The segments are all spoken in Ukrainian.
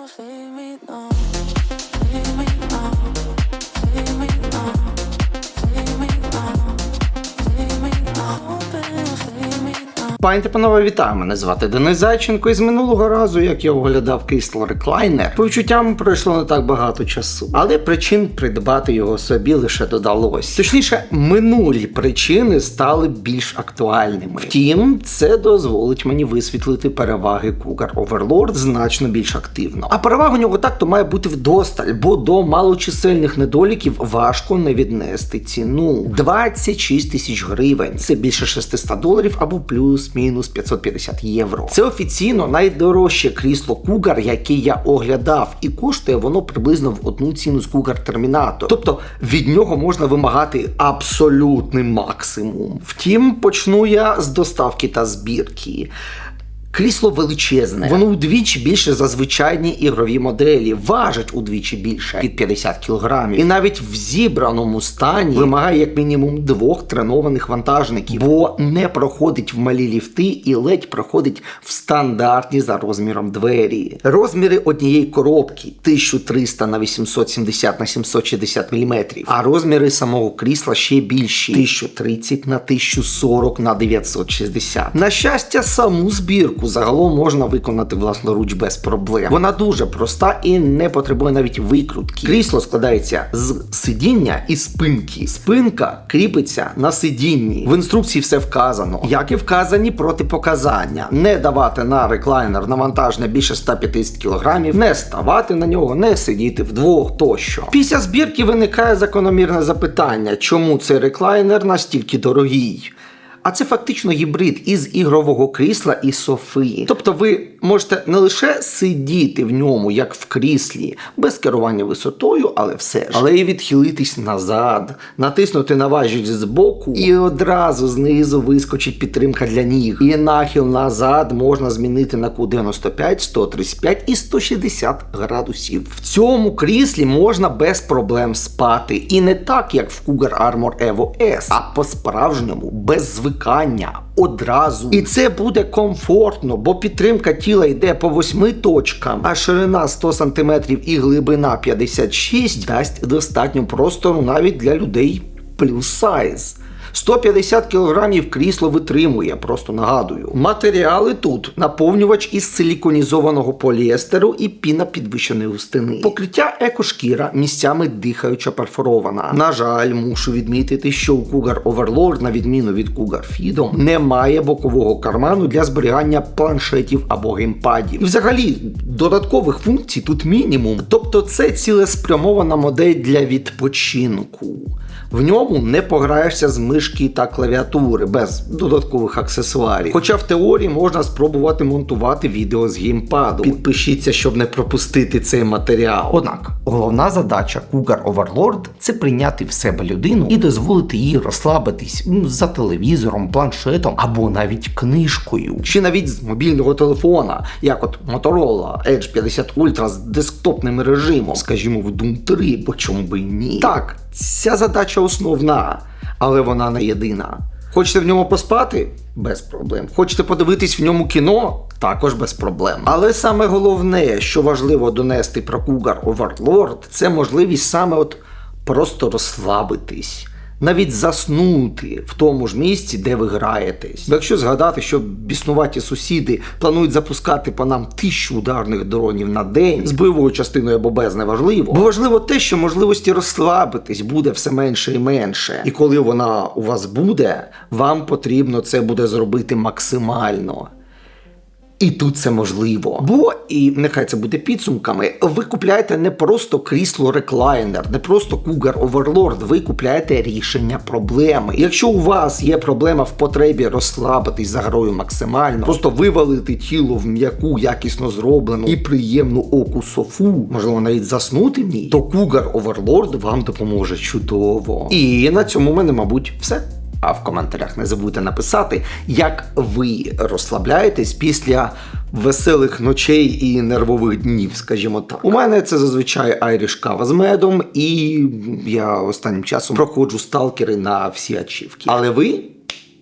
now, fade me now, fade me now. Пані та панове, вітаю! Мене звати Денис Зайченко. І з минулого разу, як я оглядав Crystal Recliner, по відчуттям пройшло не так багато часу, але причин придбати його собі лише додалось. Точніше, минулі причини стали більш актуальними. Втім, це дозволить мені висвітлити переваги Cougar Overlord значно більш активно. А перевага у нього так-то має бути вдосталь, бо до малочисельних недоліків важко не віднести ціну. 26 тисяч гривень. Це більше 600 доларів або плюс-мінус 550 євро. Це офіційно найдорожче крісло Cougar, яке я оглядав, і коштує воно приблизно в одну ціну з Cougar Terminator. Тобто від нього можна вимагати абсолютний максимум. Втім, почну я з доставки та збірки. Крісло величезне, воно удвічі більше за звичайні ігрові моделі, важить удвічі більше під 50 кг. І навіть в зібраному стані вимагає як мінімум двох тренованих вантажників, бо не проходить в малі ліфти і ледь проходить в стандартні за розміром двері. Розміри однієї коробки 1300 на 870 на 760 мм, а розміри самого крісла ще більші 1030 на 1040 на 960. На щастя, саму збірку загалом можна виконати власноруч без проблем. Вона дуже проста і не потребує навіть викрутки. Крісло складається з сидіння і спинки. Спинка кріпиться на сидінні. В інструкції все вказано, як і вказані протипоказання: не давати на реклайнер навантаження більше 150 кг, не ставати на нього, не сидіти вдвох тощо. Після збірки виникає закономірне запитання, чому цей реклайнер настільки дорогий. А це фактично гібрид із ігрового крісла і софи. Тобто ви можете не лише сидіти в ньому, як в кріслі, без керування висотою, але все ж, але і відхилитись назад, натиснути на важіль з боку, і одразу знизу вискочить підтримка для ніг. І нахил назад можна змінити на Q95, 135 і 160 градусів. В цьому кріслі можна без проблем спати. І не так, як в Cougar Armor Evo S, а по-справжньому, без звикання, одразу. І це буде комфортно, бо підтримка тіла йде по восьми точкам, а ширина 100 см і глибина 56 дасть достатньо простору навіть для людей плюс сайз. 150 кг крісло витримує, просто нагадую. Матеріали тут наповнювач із силіконізованого поліестеру і піна підвищеної густини. Покриття екошкіра місцями дихаюча перфорована. На жаль, мушу відмітити, що у Cougar Overlord, на відміну від Cougar Freedom, немає бокового карману для зберігання планшетів або геймпадів. І взагалі, додаткових функцій тут мінімум. Тобто це цілеспрямована модель для відпочинку. В ньому не пограєшся з мишки та клавіатури без додаткових аксесуарів. Хоча в теорії можна спробувати монтувати відео з геймпаду. Підпишіться, щоб не пропустити цей матеріал. Однак, головна задача Cougar Overlord це прийняти в себе людину і дозволити їй розслабитись за телевізором, планшетом або навіть книжкою. Чи навіть з мобільного телефона, як от Motorola Edge 50 Ultra з десктопним режимом, скажімо, в Doom 3, бо чому би ні. Так, ця задача основна, але вона не єдина. Хочете в ньому поспати? Без проблем. Хочете подивитись в ньому кіно? Також без проблем. Але саме головне, що важливо донести про Cougar Overlord, це можливість саме от просто розслабитись. Навіть заснути в тому ж місці, де ви граєтесь. Якщо згадати, що біснуваті сусіди планують запускати по нам тисячу ударних дронів на день з бойовою частиною або без неважливо, бо важливо те, що можливості розслабитись буде все менше і менше. І коли вона у вас буде, вам потрібно це буде зробити максимально. І тут це можливо. Бо, і нехай це буде підсумками, ви купляєте не просто крісло реклайнер, не просто Cougar Overlord, ви купляєте рішення проблеми. Якщо у вас є проблема в потребі розслабитись за грою максимально, просто вивалити тіло в м'яку, якісно зроблену і приємну оку софу, можливо, навіть заснути в ній, то Cougar Overlord вам допоможе чудово. І на цьому в мене, мабуть, все. А в коментарях не забудьте написати, як ви розслабляєтесь після веселих ночей і нервових днів, скажімо так. У мене це зазвичай айріш кава з медом, і я останнім часом проходжу сталкери на всі ачівки. Але ви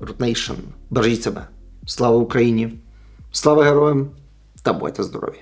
Nation. Бережіть себе. Слава Україні! Слава героям та будьте здорові!